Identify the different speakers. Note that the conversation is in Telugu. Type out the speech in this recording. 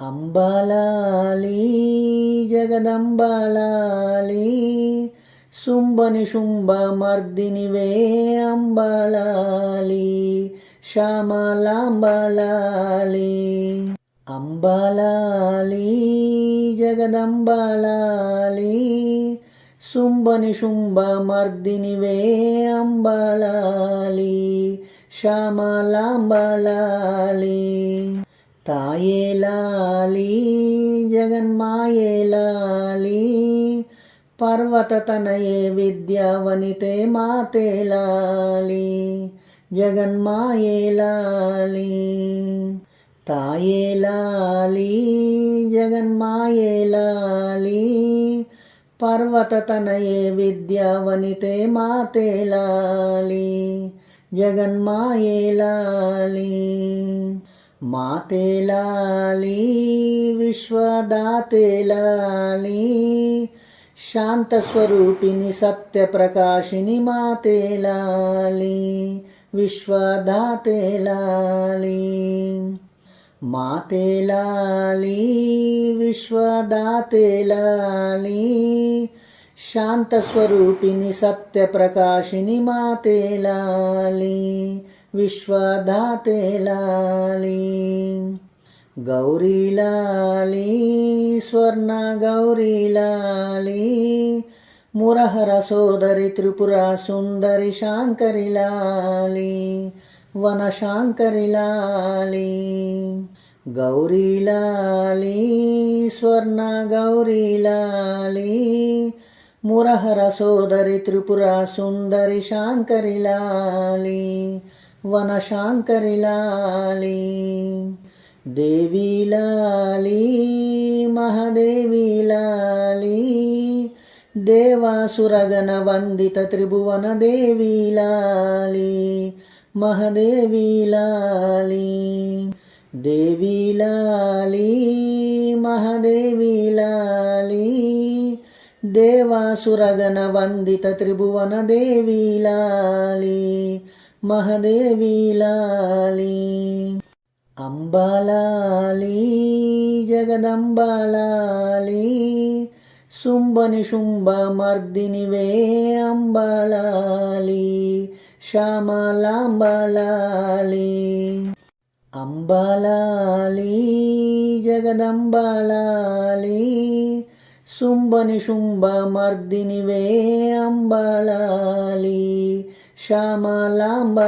Speaker 1: అంబాలాలి జగదంబాలాలి శుంభని శుంభ మర్దినివే అంబాలాలి శ్యామలాంబాలాలి. అంబాలాలి జగదంబాలాలి శుంభని శుంభ మర్దినివే అంబాలాలి శ్యామలాంబలాలి. తాయేలాలి జగన్మాయేలాలి పర్వత తనయే విద్య వనితే మాతేలాలి జగన్మాయేలాలి తాయేలాలి జగన్మాయేలాలి పర్వత తనయే విద్య వనితే మాతేలాలి జగన్మాయేలాలి మాతేలాలి విశ్వదాతేలాలి శాంతస్వరూపిణి సత్యప్రకాశిని మాతేలాలి విశ్వదాతేలాలి. మాతేలాలి విశ్వదాతేలాలి శాంతస్వరూపిణి సత్యప్రకాశిని మాతేలాలి విశ్వదాతేలాలి. గౌరీలాలి స్వర్ణ గౌరీలాలి మురహర సోదరి త్రిపుర సుందరి శాంకరిలాలి వన శాంకరిలాలి గౌరీలాలి స్వర్ణ గౌరీలాలి మురహర సోదరి త్రిపుర సుందరి శాంకరిలాలి వన వనశాంకరిలాలి దేవీలాలి మహదేవీలాలి దేవాసురగణ వందిత త్రిభువన దేవీలాలి మహదేవీలాలి దేవీలాలి మహదేవీలాలి దేవాసురగణ వందిత త్రిభువన దేవీలాలి. మహదేవీలాలి అంబాలాలి జగదంబాలాలి. శుంభని శుంభ మర్దినివే అంబాలాలి. శ్యామలాంబాలాలి. అంబాలాలి జగదంబాలాలి. శుంభని శుంభ మర్దినివే అంబాలాలి. శ్యామలాంబలాలి